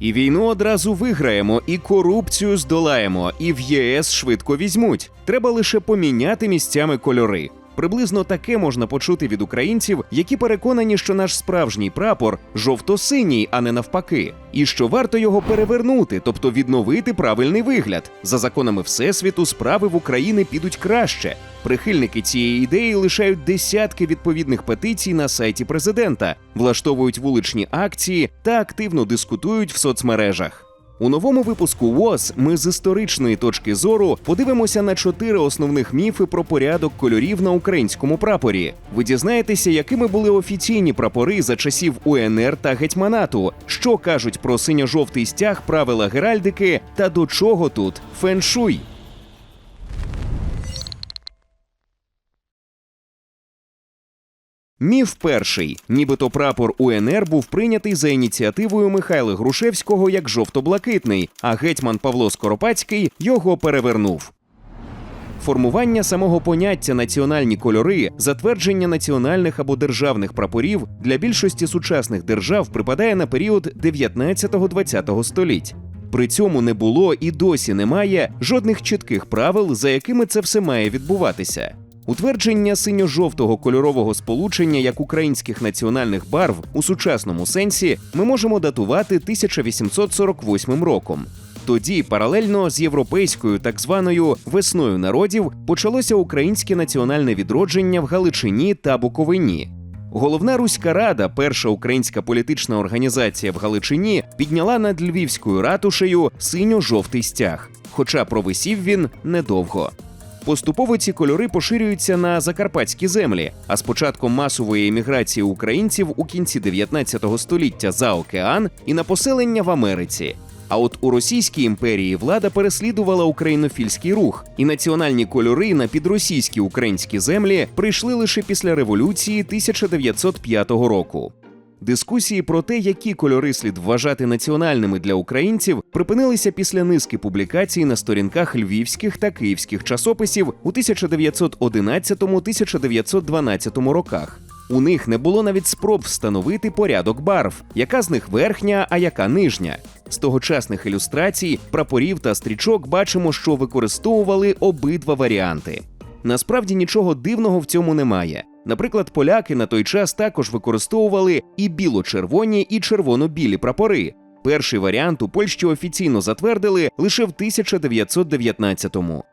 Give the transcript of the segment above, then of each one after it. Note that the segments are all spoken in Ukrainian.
І війну одразу виграємо, і корупцію здолаємо, і в ЄС швидко візьмуть. Треба лише поміняти місцями кольори. Приблизно таке можна почути від українців, які переконані, що наш справжній прапор жовто-синій, а не навпаки, і що варто його перевернути, тобто відновити правильний вигляд. За законами всесвіту справи в Україні підуть краще. Прихильники цієї ідеї лишають десятки відповідних петицій на сайті президента, влаштовують вуличні акції та активно дискутують в соцмережах. У новому випуску ВОЗ ми з історичної точки зору подивимося на чотири основних міфи про порядок кольорів на українському прапорі. Ви дізнаєтеся, якими були офіційні прапори за часів УНР та гетьманату, що кажуть про синьо-жовтий стяг правила геральдики та до чого тут феншуй. Міф перший: нібито прапор УНР був прийнятий за ініціативою Михайла Грушевського як жовто-блакитний, а гетьман Павло Скоропадський його перевернув. Формування самого поняття національні кольори, затвердження національних або державних прапорів для більшості сучасних держав припадає на період 19-20 століть. При цьому не було і досі немає жодних чітких правил, за якими це все має відбуватися. Утвердження синьо-жовтого кольорового сполучення як українських національних барв у сучасному сенсі ми можемо датувати 1848 роком. Тоді, паралельно з європейською так званою весною народів, почалося українське національне відродження в Галичині та Буковині. Головна руська рада, перша українська політична організація в Галичині, підняла над львівською ратушею синьо-жовтий стяг. Хоча провисів він недовго. Поступово ці кольори поширюються на закарпатські землі. А з початком масової еміграції українців у кінці 19 століття за океан і на поселення в Америці. А от у Російській імперії влада переслідувала українофільський рух, і національні кольори на підросійські українські землі прийшли лише після революції 1905 року. Дискусії про те, які кольори слід вважати національними для українців, припинилися після низки публікацій на сторінках львівських та київських часописів у 1911-1912 роках. У них не було навіть спроб встановити порядок барв, яка з них верхня, а яка нижня. З тогочасних ілюстрацій, прапорів та стрічок бачимо, що використовували обидва варіанти. Насправді нічого дивного в цьому немає. Наприклад, поляки на той час також використовували і біло-червоні, і червоно-білі прапори. Перший варіант у Польщі офіційно затвердили лише в 1919-му.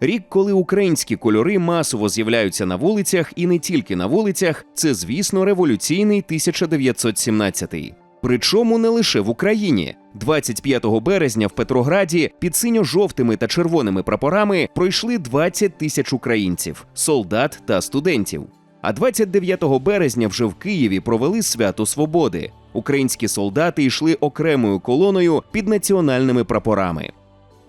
Рік, коли українські кольори масово з'являються на вулицях, і не тільки на вулицях, це, звісно, революційний 1917-й. Причому не лише в Україні. 25 березня в Петрограді під синьо-жовтими та червоними прапорами пройшли 20 тисяч українців, солдат та студентів. А 29 березня вже в Києві провели свято свободи. Українські солдати йшли окремою колоною під національними прапорами.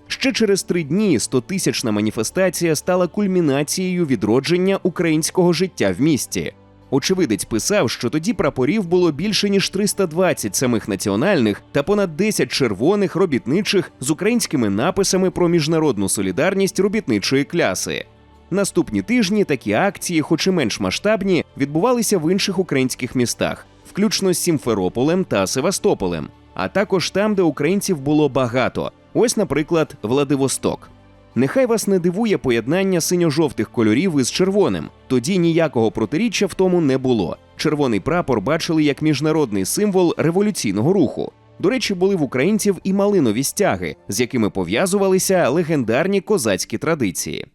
Ще через три дні стотисячна маніфестація стала кульмінацією відродження українського життя в місті. Очевидець писав, що тоді прапорів було більше ніж 320 самих національних та понад 10 червоних робітничих з українськими написами про міжнародну солідарність робітничої кляси. Наступні тижні такі акції, хоч і менш масштабні, відбувалися в інших українських містах, включно з Сімферополем та Севастополем, а також там, де українців було багато. Ось, наприклад, Владивосток. Нехай вас не дивує поєднання синьо-жовтих кольорів із червоним. Тоді ніякого протиріччя в тому не було. Червоний прапор бачили як міжнародний символ революційного руху. До речі, були в українців і малинові стяги, з якими пов'язувалися легендарні козацькі традиції.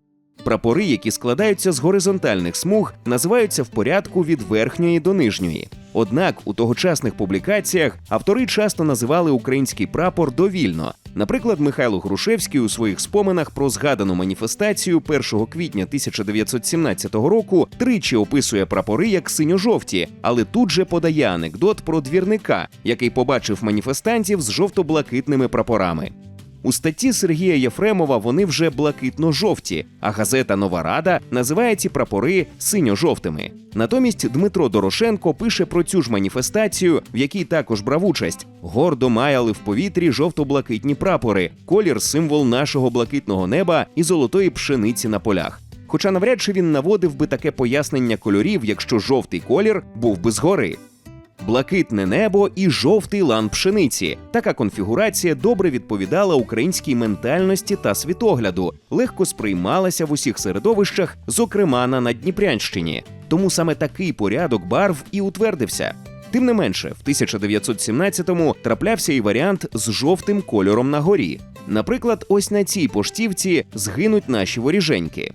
Прапори, які складаються з горизонтальних смуг, називаються в порядку від верхньої до нижньої. Однак у тогочасних публікаціях автори часто називали український прапор довільно. Наприклад, Михайло Грушевський у своїх споминах про згадану маніфестацію 1 квітня 1917 року тричі описує прапори як синьо-жовті, але тут же подає анекдот про двірника, який побачив маніфестантів з жовто-блакитними прапорами. У статті Сергія Єфремова вони вже блакитно-жовті, а газета Нова Рада називає ці прапори синьо-жовтими. Натомість Дмитро Дорошенко пише про цю ж маніфестацію, в якій також брав участь. Гордо маяли в повітрі жовто-блакитні прапори, колір символ нашого блакитного неба і золотої пшениці на полях. Хоча навряд чи він наводив би таке пояснення кольорів, якщо жовтий колір був би згори. Блакитне небо і жовтий лан пшениці. Така конфігурація добре відповідала українській ментальності та світогляду, легко сприймалася в усіх середовищах, зокрема на Надніпрянщині. Тому саме такий порядок барв і утвердився. Тим не менше, в 1917-му траплявся і варіант з жовтим кольором на горі. Наприклад, ось на цій поштівці згинуть наші воріженьки.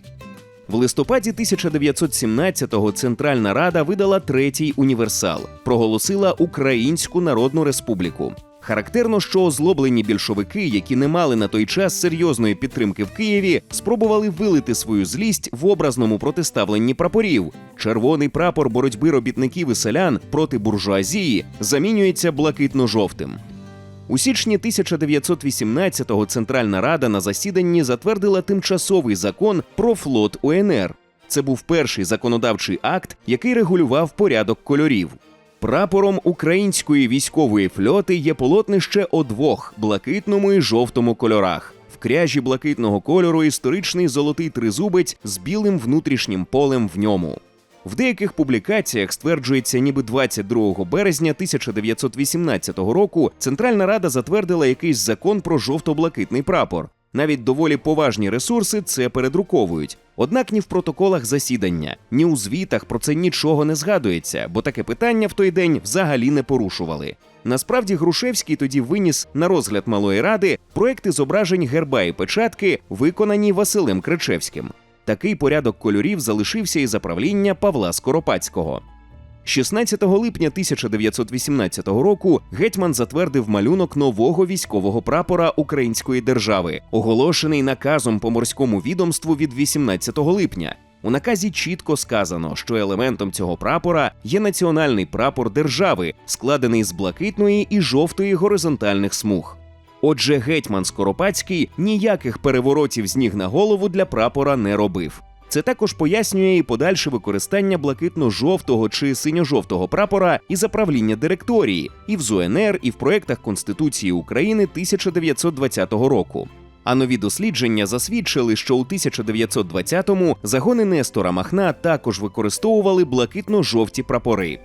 В листопаді 1917-го Центральна Рада видала третій універсал, проголосила Українську Народну Республіку. Характерно, що озлоблені більшовики, які не мали на той час серйозної підтримки в Києві, спробували вилити свою злість в образному протиставленні прапорів. Червоний прапор боротьби робітників і селян проти буржуазії замінюється блакитно-жовтим. У січні 1918-го Центральна Рада на засіданні затвердила тимчасовий закон про флот УНР. Це був перший законодавчий акт, який регулював порядок кольорів. Прапором української військової флоти є полотнище о двох блакитному і жовтому кольорах. В кряжі блакитного кольору історичний золотий тризубець з білим внутрішнім полем в ньому. В деяких публікаціях стверджується, ніби 22 березня 1918 року Центральна Рада затвердила якийсь закон про жовто-блакитний прапор. Навіть доволі поважні ресурси це передруковують. Однак ні в протоколах засідання, ні у звітах про це нічого не згадується, бо таке питання в той день взагалі не порушували. Насправді Грушевський тоді виніс на розгляд малої ради проекти зображень герба і печатки, виконані Василем Кричевським. Такий порядок кольорів залишився і за правління Павла Скоропадського. 16 липня 1918 року гетьман затвердив малюнок нового військового прапора Української держави, оголошений наказом по морському відомству від 18 липня. У наказі чітко сказано, що елементом цього прапора є національний прапор держави, складений з блакитної і жовтої горизонтальних смуг. Отже, гетьман Скоропадський ніяких переворотів з ніг на голову для прапора не робив. Це також пояснює і подальше використання блакитно-жовтого чи синьо-жовтого прапора і заправління директорії і в ЗУНР, і в проєктах Конституції України 1920 року. А нові дослідження засвідчили, що у 1920-му загони Нестора Махна також використовували блакитно-жовті прапори.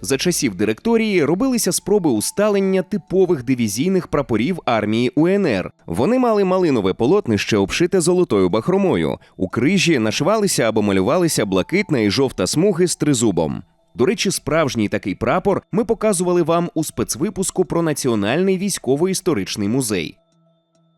За часів директорії робилися спроби усталення типових дивізійних прапорів армії УНР. Вони мали малинове полотнище, обшите золотою бахромою. У крижі нашивалися або малювалися блакитна і жовта смуги з тризубом. До речі, справжній такий прапор ми показували вам у спецвипуску про Національний військово-історичний музей.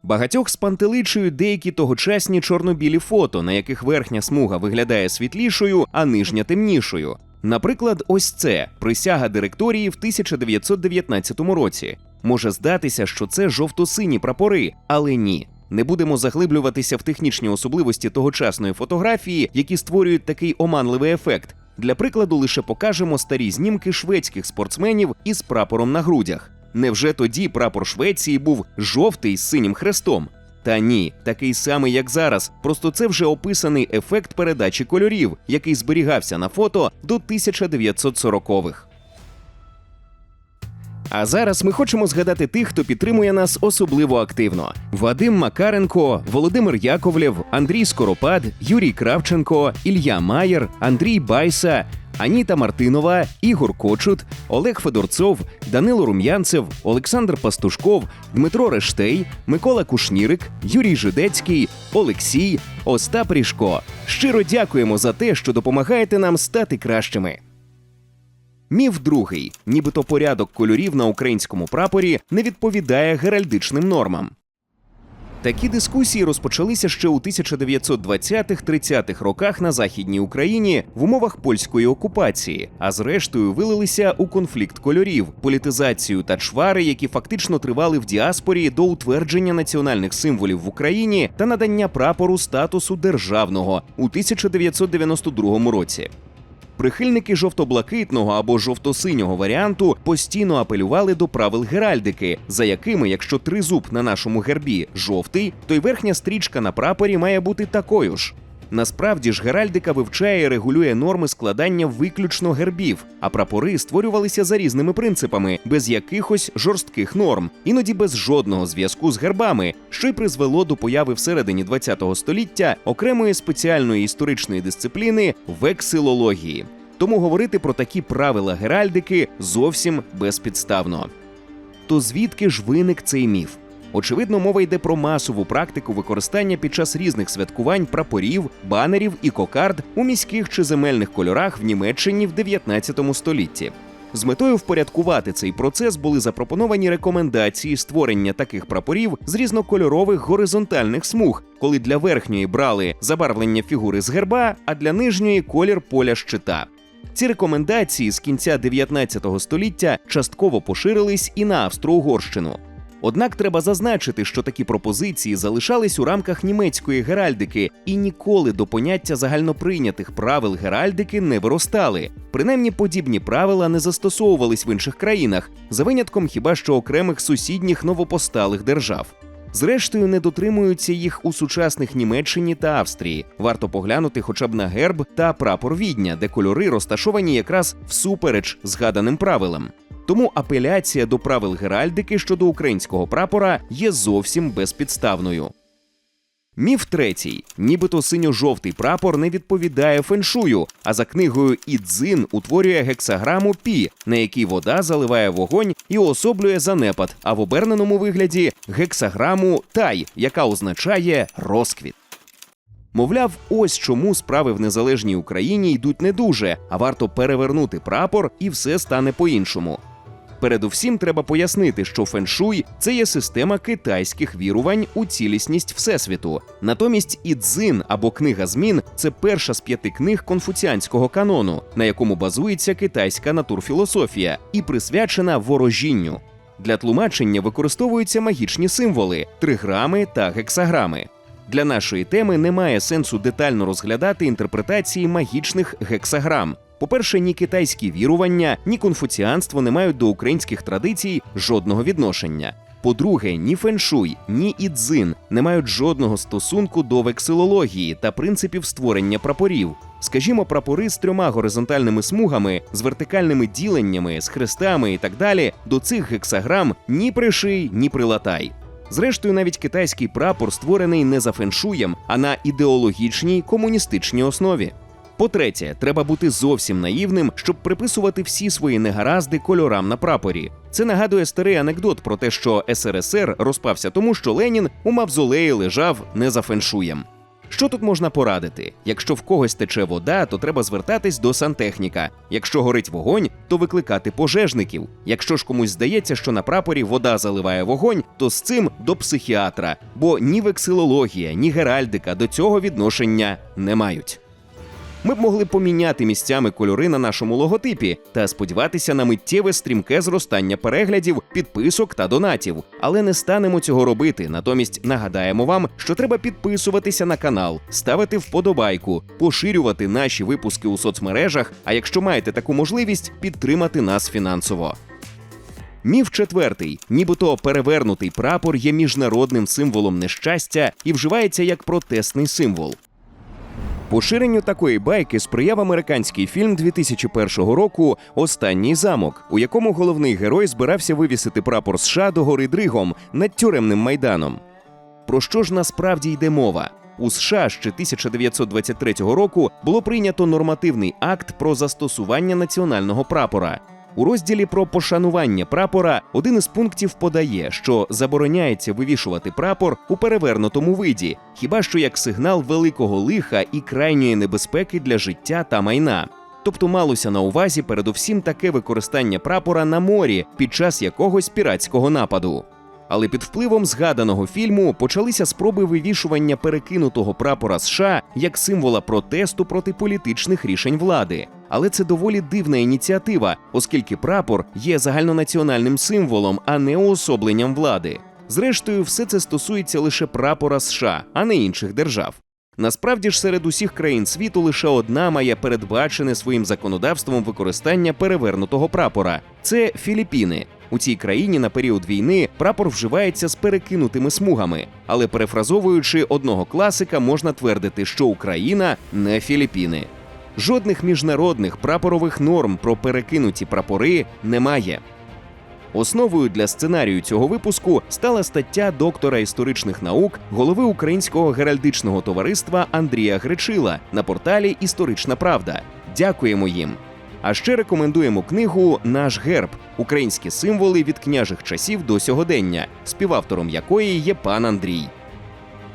Багатьох спантеличують деякі тогочасні чорно-білі фото, на яких верхня смуга виглядає світлішою, а нижня темнішою. Наприклад, ось це присяга директорії в 1919 році. Може здатися, що це жовто-сині прапори, але ні. Не будемо заглиблюватися в технічні особливості тогочасної фотографії, які створюють такий оманливий ефект. Для прикладу, лише покажемо старі знімки шведських спортсменів із прапором на грудях. Невже тоді прапор Швеції був жовтий з синім хрестом? Та ні, такий самий, як зараз. Просто це вже описаний ефект передачі кольорів, який зберігався на фото до 1940-х. А зараз ми хочемо згадати тих, хто підтримує нас особливо активно: Вадим Макаренко, Володимир Яковлєв, Андрій Скоропад, Юрій Кравченко, Ілля Маєр, Андрій Байса. Аніта Мартинова, Ігор Кочут, Олег Федорцов, Данило Рум'янцев, Олександр Пастушков, Дмитро Рештей, Микола Кушнірик, Юрій Жидецький, Олексій, Остап Ріжко. Щиро дякуємо за те, що допомагаєте нам стати кращими. Міф другий, нібито порядок кольорів на українському прапорі не відповідає геральдичним нормам. Такі дискусії розпочалися ще у 1920-30-х роках на західній Україні в умовах польської окупації, а зрештою вилилися у конфлікт кольорів, політизацію та чвари, які фактично тривали в діаспорі до утвердження національних символів в Україні та надання прапору статусу державного у 1992 році. Прихильники жовто-блакитного або жовто-синього варіанту постійно апелювали до правил геральдики, за якими, якщо тризуб на нашому гербі жовтий, то й верхня стрічка на прапорі має бути такою ж. Насправді ж геральдика вивчає і регулює норми складання виключно гербів, а прапори створювалися за різними принципами, без якихось жорстких норм, іноді без жодного зв'язку з гербами, що й призвело до появи всередині ХХ століття окремої спеціальної історичної дисципліни вексилології. Тому говорити про такі правила геральдики зовсім безпідставно. То звідки ж виник цей міф? Очевидно, мова йде про масову практику використання під час різних святкувань прапорів, банерів і кокард у міських чи земельних кольорах в Німеччині в 19 столітті. З метою впорядкувати цей процес були запропоновані рекомендації створення таких прапорів з різнокольорових горизонтальних смуг, коли для верхньої брали забарвлення фігури з герба, а для нижньої колір поля щита. Ці рекомендації з кінця 19 століття частково поширились і на Австро-Угорщину. Однак треба зазначити, що такі пропозиції залишались у рамках німецької геральдики і ніколи до поняття загальноприйнятих правил геральдики не виростали. Принаймні подібні правила не застосовувались в інших країнах, за винятком хіба що окремих сусідніх новопосталих держав. Зрештою, не дотримуються їх у сучасних Німеччині та Австрії. Варто поглянути хоча б на герб та прапор відня, де кольори розташовані якраз всупереч згаданим правилам. Тому апеляція до правил геральдики щодо українського прапора є зовсім безпідставною. Міф третій: нібито синьо-жовтий прапор не відповідає феншую, а за книгою Ідзин утворює гексаграму пі, на якій вода заливає вогонь і уособлює занепад, а в оберненому вигляді гексаграму тай, яка означає розквіт. Мовляв, ось чому справи в незалежній Україні йдуть не дуже, а варто перевернути прапор, і все стане по-іншому. Передусім треба пояснити, що феншуй це є система китайських вірувань у цілісність всесвіту. Натомість ідзин або книга змін це перша з п'яти книг конфуціанського канону, на якому базується китайська натурфілософія, і присвячена ворожінню. Для тлумачення використовуються магічні символи триграми та гексаграми. Для нашої теми немає сенсу детально розглядати інтерпретації магічних гексаграм. По-перше, ні китайські вірування, ні конфуціанство не мають до українських традицій жодного відношення. По-друге, ні феншуй, ні ідзин не мають жодного стосунку до вексилології та принципів створення прапорів. Скажімо, прапори з трьома горизонтальними смугами, з вертикальними діленнями, з хрестами і так далі. До цих гексаграм ні приший, ні прилатай. Зрештою, навіть китайський прапор створений не за феншуєм, а на ідеологічній комуністичній основі. По-третє, треба бути зовсім наївним, щоб приписувати всі свої негаразди кольорам на прапорі. Це нагадує старий анекдот про те, що СРСР розпався тому, що Ленін у мавзолеї лежав не за феншуєм. Що тут можна порадити? Якщо в когось тече вода, то треба звертатись до сантехніка. Якщо горить вогонь, то викликати пожежників. Якщо ж комусь здається, що на прапорі вода заливає вогонь, то з цим до психіатра, бо ні вексилологія, ні геральдика до цього відношення не мають. Ми б могли поміняти місцями кольори на нашому логотипі та сподіватися на миттєве стрімке зростання переглядів, підписок та донатів, але не станемо цього робити. Натомість нагадаємо вам, що треба підписуватися на канал, ставити вподобайку, поширювати наші випуски у соцмережах. А якщо маєте таку можливість, підтримати нас фінансово. Міф четвертий: нібито перевернутий прапор є міжнародним символом нещастя і вживається як протестний символ. Поширенню такої байки сприяв американський фільм 2001 року Останній замок, у якому головний герой збирався вивісити прапор США до гори Дригом над тюремним майданом. Про що ж насправді йде мова? У США ще 1923 року було прийнято нормативний акт про застосування національного прапора. У розділі про пошанування прапора один із пунктів подає, що забороняється вивішувати прапор у перевернутому виді, хіба що як сигнал великого лиха і крайньої небезпеки для життя та майна. Тобто малося на увазі передусім таке використання прапора на морі під час якогось піратського нападу. Але під впливом згаданого фільму почалися спроби вивішування перекинутого прапора США як символа протесту проти політичних рішень влади. Але це доволі дивна ініціатива, оскільки прапор є загальнонаціональним символом, а не уособленням влади. Зрештою, все це стосується лише прапора США, а не інших держав. Насправді ж серед усіх країн світу лише одна має передбачене своїм законодавством використання перевернутого прапора це Філіппіни. У цій країні на період війни прапор вживається з перекинутими смугами, але перефразовуючи одного класика, можна твердити, що Україна не Філіппіни. Жодних міжнародних прапорових норм про перекинуті прапори немає. Основою для сценарію цього випуску стала стаття доктора історичних наук, голови Українського геральдичного товариства Андрія Гречила на порталі Історична Правда. Дякуємо їм. А ще рекомендуємо книгу Наш герб українські символи від княжих часів до сьогодення, співавтором якої є пан Андрій.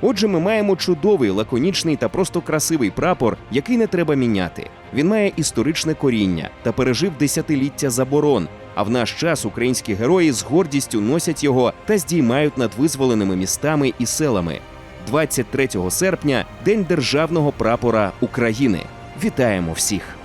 Отже, ми маємо чудовий, лаконічний та просто красивий прапор, який не треба міняти. Він має історичне коріння та пережив десятиліття заборон. А в наш час українські герої з гордістю носять його та здіймають над визволеними містами і селами. 23 серпня День державного прапора України. Вітаємо всіх!